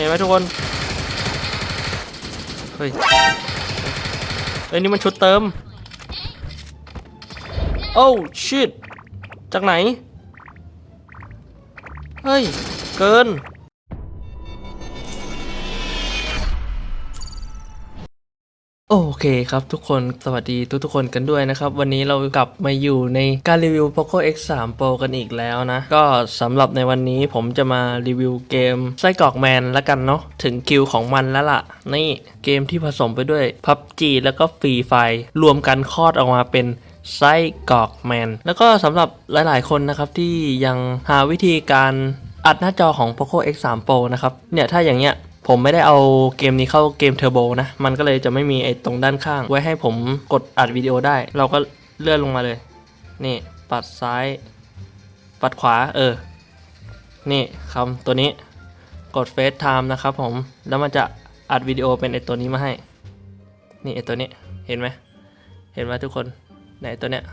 เห็นไหมทุกคน เฮ้ยเอ้ยนี่มันชุดเติม โอ้ชิดจากไหน เฮ้ย เกิน โอเคครับทุกคนสวัสดีทุกทุกๆคนกันด้วยนะครับ วันนี้เรากลับมาอยู่ในการรีวิว Poco X3 Pro กันอีกแล้วนะ ก็สำหรับในวันนี้ผมจะมารีวิวเกมไส้กรอกแมนละกันเนาะถึงคิวของมันแล้วล่ะ นี่เกมที่ผสมไปด้วย PUBG แล้วก็ฟรีไฟรวมกันคลอดออกมาเป็นไส้กรอกแมน แล้วก็สำหรับหลายๆ คนนะครับที่ยังหาวิธีการอัดหน้าจอของ Poco X3 Pro นะครับเนี่ยถ้าอย่างเงี้ย ผมไม่ได้เอาเกมนี้เข้าเกมเทอร์โบนะ มันก็เลยจะไม่มีไอ้ตรงด้านข้าง ไว้ให้ผมกดอัดวิดีโอได้ เราก็เลื่อนลงมาเลย นี่ ปัดซ้าย ปัดขวา เออ นี่คำตัวนี้ กด FaceTime นะครับผม แล้วมันจะอัดวิดีโอเป็นไอ้ตัวนี้มาให้ นี่ไอ้ตัวนี้ เห็นไหม เห็นไหมทุกคน ไหนตัวเนี้ย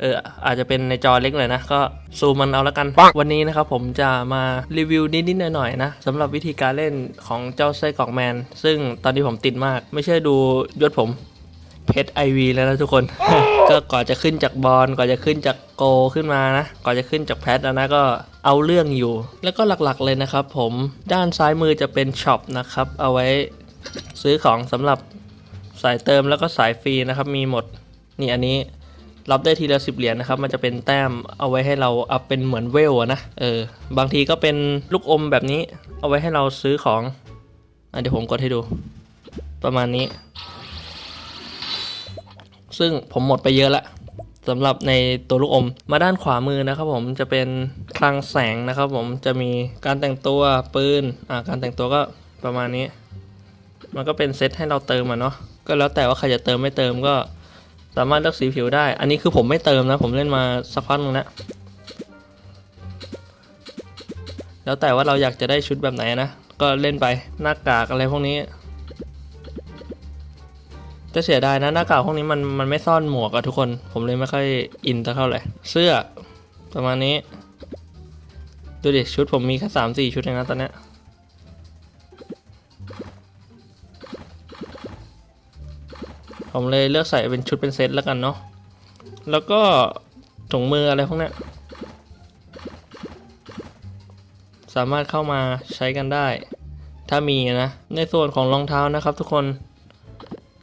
เอออาจจะเป็นในจอเล็กหน่อยนะ ก็ซูมมันเอาแล้วกัน วันนี้นะครับผมจะมารีวิวนิดๆหน่อยๆนะสำหรับวิธีการเล่นของเจ้าไส้กรอกแมน ซึ่งตอนนี้ผมติดมาก ไม่ใช่ดูยศผมเพชรไอวีแล้วนะทุกคน ก็ก่อนจะขึ้นจากบอลก่อนจะขึ้นจากโกขึ้นมานะ ก่อนจะขึ้นจากแพทแล้วนะก็เอาเรื่องอยู่ แล้วก็หลักๆเลยนะครับผมด้านซ้ายมือจะเป็นช็อปนะครับเอาไว้ซื้อของสำหรับสายเติมแล้วก็สายฟรีนะครับมีหมดนี่อันนี้ รับได้ทีละสิบเหรียญนะครับ มันจะเป็นแต้มเอาไว้ให้เราอัพเป็นเหมือนเวลนะ เออ บางทีก็เป็นลูกอมแบบนี้ เอาไว้ให้เราซื้อของอเดี๋ยวผมกดให้ดู ประมาณนี้ ซึ่งผมหมดไปเยอะละสำหรับในตัวลูกอมมาด้านขวามือนะครับผมจะเป็นคลังแสงนะครับ ผมจะมีการแต่งตัวปืนอ่าการแต่งตัวก็ประมาณนี้ มันก็เป็นเซตให้เราเติมอะเนาะก็แล้วแต่ว่าใครจะเติมไม่เติมก็ สามารถเลือกสีผิวได้ อันนี้คือผมไม่เติมนะ ผมเล่นมาสักพักนึงแล้วแล้วแต่ว่าเราอยากจะได้ชุดแบบไหนนะ ก็เล่นไปหน้ากากอะไรพวกนี้ จะเสียดายนะหน้ากากพวกนี้มันมันไม่ซ่อนหมวกอะทุกคน ผมเลยไม่ค่อยอินเท่าไหร่ เสื้อประมาณนี้ ดูดิชุดผมมีแค่สามสี่ชุดเองนะตอนเนี้ ผมเลยเลือกใส่เป็นชุดเป็นเซตแล้วกันเนาะแล้วก็ถุงมืออะไรพวกนี้สามารถเข้ามาใช้กันได้ ถ้ามีนะ ในส่วนของรองเท้านะครับทุกคน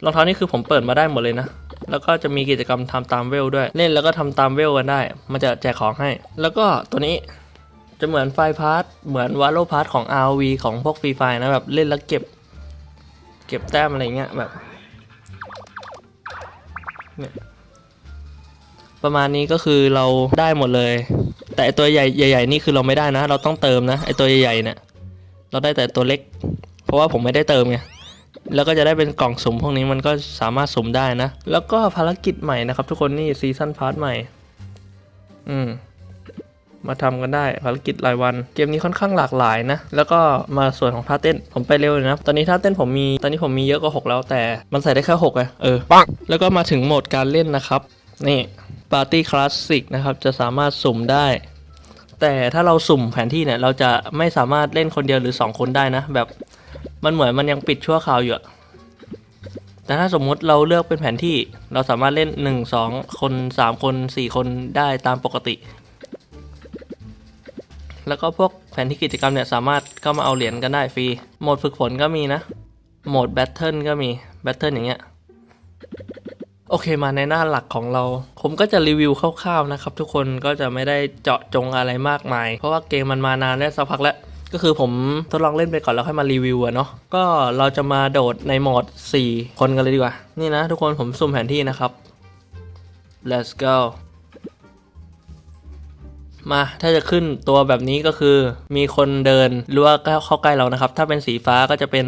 รองเท้านี่คือผมเปิดมาได้หมดเลยนะ แล้วก็จะมีกิจกรรมทำตามเวลด้วย เล่นแล้วก็ทำตามเวลกันได้ มันจะแจกของให้ แล้วก็ตัวนี้จะเหมือนไฟพาร์ทเหมือนวาโลพาร์ทของ RV ของพวกฟรีไฟนะแบบเล่นแล้วเก็บ เก็บแต้มอะไรเงี้ยแบบ ประมาณนี้ก็คือเราได้หมดเลย แต่ตัวใหญ่ใหญ่ๆนี่คือเราไม่ได้นะ เราต้องเติมนะไอตัวใหญ่ๆเนี่ยเราได้แต่ตัวเล็ก เพราะว่าผมไม่ได้เติมไงแล้วก็จะได้เป็นกล่องสุ่มพวกนี้มันก็สามารถสุ่มได้นะ แล้วก็ภารกิจใหม่นะครับ ทุกคนนี่ซีซั่นพาร์ทใหม่ อืม มาทำกันได้ภารกิจรายวัน เกมนี้ค่อนข้างหลากหลายนะ แล้วก็มาส่วนของท่าเต้นผมไปเร็วเลยนะ ตอนนี้ท่าเต้นผมมีตอนนี้ผมมีเยอะกว่า 6 แล้วแต่มันใส่ได้แค่6ไงเออปังแล้วก็มาถึงโหมดการเล่นนะครับ นี่ปาร์ตี้คลาสสิกนะครับ จะสามารถสุ่มได้ แต่ถ้าเราสุ่มแผนที่เนี่ย เราจะไม่สามารถเล่นคนเดียวหรือ 2 คนได้นะ แบบมันเหมือนมันยังปิดชั่วคราวอยู่อะแต่ถ้าสมมุติเราเลือกเป็นแผนที่เราสามารถเล่น 1 2 คน 3 คน 4 คนได้ตามปกติ แล้วก็พวกแผนที่กิจกรรมเนี่ยสามารถเข้ามาเอาเหรียญกันได้ฟรี โหมดฝึกฝนก็มีนะ โหมดแบทเทิลก็มี แบทเทิลอย่างเงี้ย โอเคมาในหน้าหลักของเรา ผมก็จะรีวิวคร่าวๆนะครับ ทุกคนก็จะไม่ได้เจาะจงอะไรมากมาย เพราะว่าเกมมันมานานแล้วสักพักแล้ว ก็คือผมทดลองเล่นไปก่อนแล้วค่อยมารีวิวอะเนาะ ก็เราจะมาโดดในโหมด 4 คนกันเลยดีกว่า นี่นะ ทุกคนผมสุ่มแผนที่นะครับ let's go มาถ้าจะขึ้นตัวแบบนี้ก็คือมีคนเดินหรือว่าเข้าใกล้เรานะครับ ถ้าเป็นสีฟ้าก็จะเป็น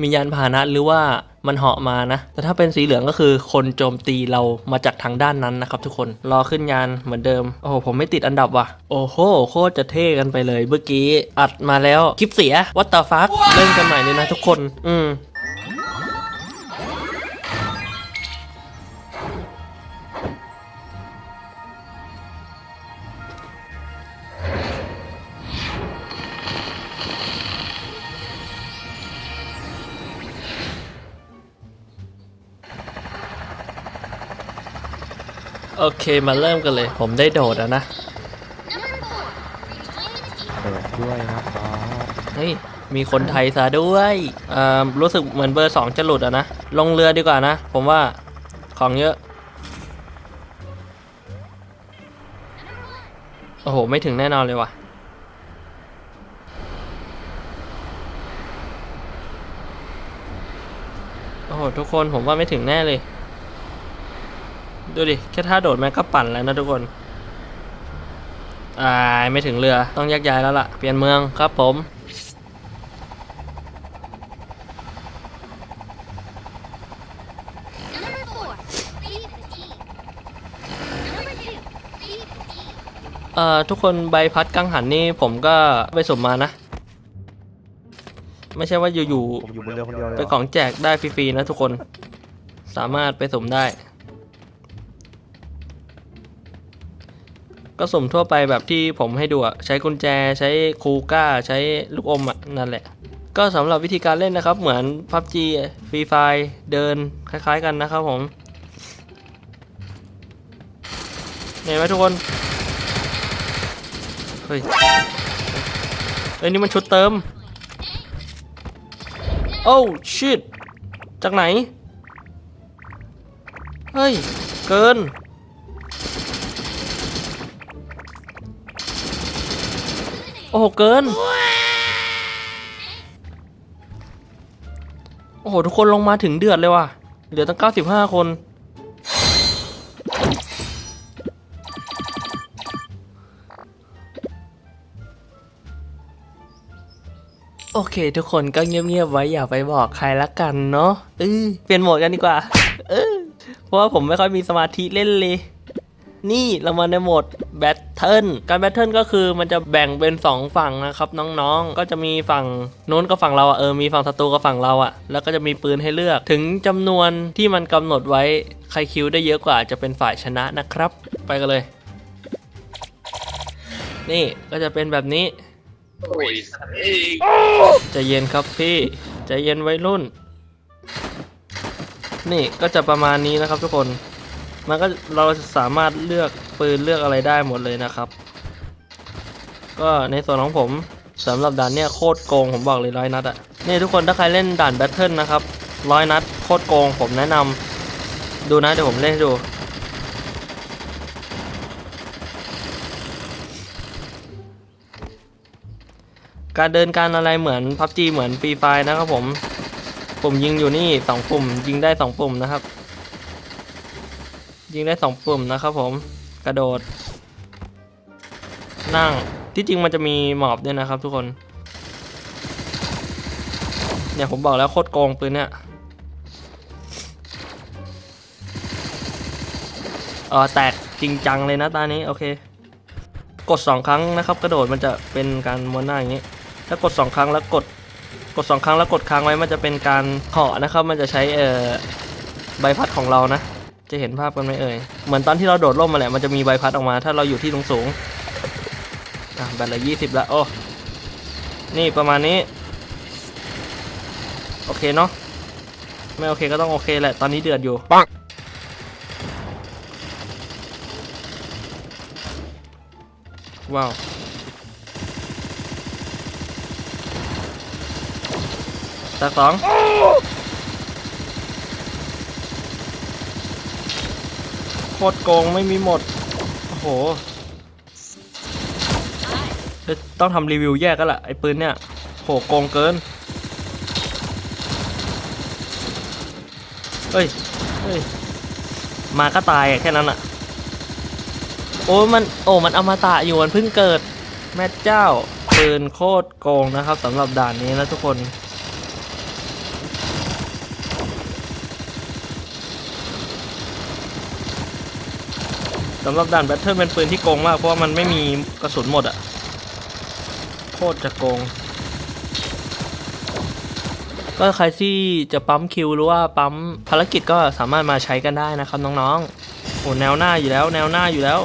มียานพาหนะหรือว่ามันเหาะมานะ แต่ถ้าเป็นสีเหลืองก็คือคนโจมตีเรามาจากทางด้านนั้นนะครับ ทุกคนรอขึ้นยานเหมือนเดิม โอ้โหผมไม่ติดอันดับว่ะ โอ้โหโคตรจะเท่กันไปเลยเมื่อกี้อัดมาแล้วคลิปเสียวัตตาฟักเล่นกันใหม่เลยนะทุกคน อืม โอเคมาเริ่มกันเลย ผมได้โดดแล้วนะเปิดด้วยนะครับเฮ้ยมีคนไทยซะด้วยเอ่อรู้สึกเหมือนเบอร์สองจะหลุดอะนะ ลงเรือดีกว่านะ ผมว่าของเยอะ โอ้โห ไม่ถึงแน่นอนเลยว่ะ โอ้โห ทุกคนผมว่าไม่ถึงแน่เลย ดูดิ แค่ท่าโดดแม่งก็ปั่นแล้วนะทุกคนอ่าไม่ถึงเรือต้องแยกย้ายแล้วล่ะ เปลี่ยนเมืองครับผม Number four, leave the team. Number two, leave the team. เอ่อทุกคนใบพัดกังหันนี่ผมก็ไปสุ่มมานะ ไม่ใช่ว่าอยู่ผมอยู่บนเรือคนเดียวเลยๆเหไปรอของแจกได้ฟรีๆนะทุกคน สามารถไปสุ่มได้ ก็สุ่มทั่วไปแบบที่ผมให้ดูอะใช้กุญแจใช้คูก้า ใช้ลูกอมอะนั่นแหละ ก็สำหรับวิธีการเล่นนะครับ เหมือน PUBG ฟรีไฟเดินคล้ายๆกันนะครับผมเห็นไหมทุกคน เฮ้ยเฮ้ยนี่มันชุดเติม โอ้ชิตจากไหน เฮ้ย เกิน โอ้โห เกิน โอ้โห ทุกคนลงมาถึงเดือดเลยว่ะ เหลือตั้ง 95 คน โอเค ทุกคนก็เงียบๆไว้อย่าไปบอกใครละกันเนาะเออเปลี่ยนโหมดกันดีกว่า เออ เพราะว่าผมไม่ค่อยมีสมาธิเล่นเลย นี่เรามาในโหมดแบทเทิลการแบทเทิลก็คือมันจะแบ่งเป็น 2 ฝั่งนะครับน้องๆ ก็จะมีฝั่งโน้นกับฝั่งเราอะเออมีฝั่งศัตรูกับฝั่งเราอะแล้วก็จะมีปืนให้เลือก ถึงจำนวนที่มันกำหนดไว้ใครคิวได้เยอะกว่าจะเป็นฝ่ายชนะนะครับ ไปกันเลย นี่ก็จะเป็นแบบนี้ใจเย็นครับพี่ใจเย็นไวัยรุ่น นี่ก็จะประมาณนี้นะครับทุกคน มันก็เราสามารถเลือกปืนเลือกอะไรได้หมดเลยนะครับ ก็ในส่วนของผมสำหรับด่านเนี้ยโคตรโกงผมบอกเลยร้อยนัดอะนี่ทุกคนถ้าใครเล่นด่านแบทเทิลนะครับร้อยนัดโคตรโกงผมแนะนำดูนะเดี๋ยวผมเล่นให้ดูการเดินการอะไรเหมือนพับจีเหมือนฟรีไฟนะครับผม ปุ่มยิงอยู่นี่สองปุ่มยิงได้สองปุ่มนะครับ ยิงได้สองปุ่มนะครับผมกระโดด นั่งที่จริงมันจะมีหมอบด้วยนะครับทุกคน เนี่ยผมบอกแล้วโคตรโกงปืนเนี่ยเออแตกจริงจังเลยนะตานี้โอเค กดสองครั้งนะครับ กระโดดมันจะเป็นการม้วนหน้าอย่างนี้ ถ้ากดสองครั้งแล้วกดกดสองครั้งแล้วกดค้างไว้มันจะเป็นการเหาะนะครับ มันจะใช้เอ่อใบพัดของเรานะ จะเห็นภาพกันไหมเอ่ย เหมือนตอนที่เราโดดร่มมาแหละ มันจะมีใบพัดออกมา ถ้าเราอยู่ที่สูงสูงๆอะแบตละยี่สิบละโอ้ นี่ประมาณนี้ โอเคเนาะ ไม่โอเคก็ต้องโอเคแหละ ตอนนี้เดือดอยู่ปังว้าว ตักสองโค ตรโกงไม่มีหมด โอ้โหต้องทำรีวิวแยกกันละไอ้ปืนเนี่ยโหโกงเกิน เฮ้ย เฮ้ย มาก็ตายแค่นั้นอะโอ้มัน โอ้มันอมตะอยู่มันเพิ่งเกิด แม่เจ้าปืนโคตรโกงนะครับสำหรับด่านนี้นะทุกคน สำหรับด่านแบทเทิลเป็นปืนที่โกงมากเพราะว่ามันไม่มีกระสุนหมดอะโคตรจะโกง ก็ใครที่จะปั๊มคิวหรือว่าปั๊มภารกิจก็สามารถมาใช้กันได้นะครับน้องๆโอ้แนวหน้าอยู่แล้ว แนวหน้าอยู่แล้ว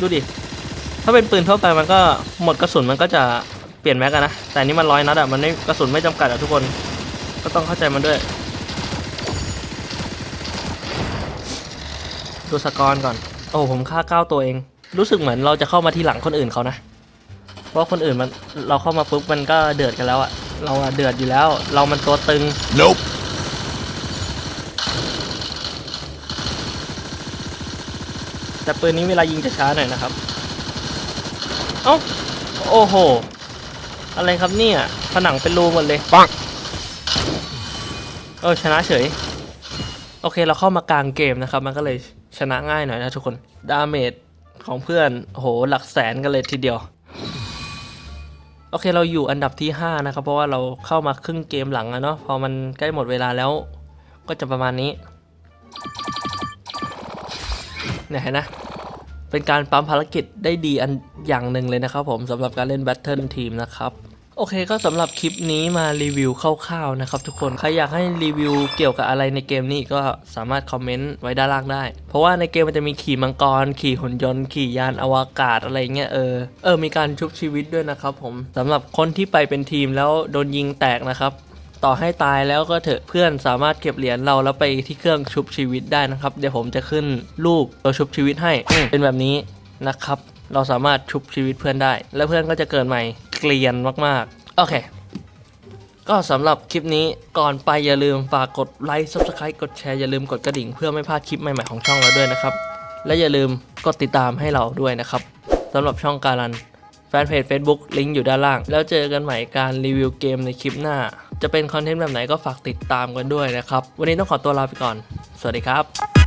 ดูดิ ถ้าเป็นปืนทั่วไปมันก็หมดกระสุนมันก็จะเปลี่ยนแม็กกันนะ แต่นี้มันร้อยนัดอะมันไม่กระสุนไม่จำกัดอะทุกคน ก็ต้องเข้าใจมันด้วยดูสกอร์ก่อน โอ้ผมฆ่าเก้าตัวเอง รู้สึกเหมือนเราจะเข้ามาที่หลังคนอื่นเขานะ เพราะคนอื่นมันเราเข้ามาปุ๊บมันก็เดือดกันแล้วอะเราอะเดือดอยู่แล้ว เรามันตัวตึง Nope. แต่ปืนนี้เวลายิงจะช้าหน่อยนะครับ เอ้า โอ้โห อะไรครับเนี่ย ผนังเป็นรูหมดเลย ปัง เออชนะเฉย โอเคเราเข้ามากลางเกมนะครับ มันก็เลยชนะง่ายหน่อยนะทุกคน ดาเมจของเพื่อนโหหลักแสนกันเลยทีเดียว โอเคเราอยู่อันดับที่ 5 นะครับ เพราะว่าเราเข้ามาครึ่งเกมหลังอะเนาะพอมันใกล้หมดเวลาแล้ว ก็จะประมาณนี้เนี่ยเห็นนะเป็นการปั๊มภารกิจได้ดีอันอย่างหนึ่งเลยนะครับผมสำหรับการเล่น Battle Team นะครับ โอเคก็สำหรับคลิปนี้มารีวิวคร่าวๆนะครับทุกคน ใครอยากให้รีวิวเกี่ยวกับอะไรในเกมนี้ก็สามารถคอมเมนต์ไว้ด้านล่างได้ เพราะว่าในเกมมันจะมีขี่มังกร ขี่หุ่นยนต์ ขี่ยานอวกาศอะไรเงี้ยเออเออมีการชุบชีวิตด้วยนะครับผมสำหรับคนที่ไปเป็นทีมแล้วโดนยิงแตกนะครับต่อให้ตายแล้วก็เถอะเพื่อนสามารถเก็บเหรียญเราแล้วไปที่เครื่องชุบชีวิตได้นะครับ เดี๋ยวผมจะขึ้นรูปตัวชุบชีวิตให้เป็นแบบนี้นะครับ เราสามารถชุบชีวิตเพื่อนได้ แล้วเพื่อนก็จะเกิดใหม่ เกลียนมากๆ โอเค ก็สำหรับคลิปนี้ก่อนไปอย่าลืมฝากกดไลค์ Subscribe กดแชร์ อย่าลืมกดกระดิ่งเพื่อไม่พลาดคลิปใหม่ๆของช่องเราด้วยนะครับ และอย่าลืมกดติดตามให้เราด้วยนะครับสำหรับช่องการันแฟนเพจ Facebook ลิงก์อยู่ด้านล่าง แล้วเจอกันใหม่การรีวิวเกมในคลิปหน้า จะเป็นคอนเทนต์แบบไหนก็ฝากติดตามกันด้วยนะครับ วันนี้ต้องขอตัวลาไปก่อน สวัสดีครับ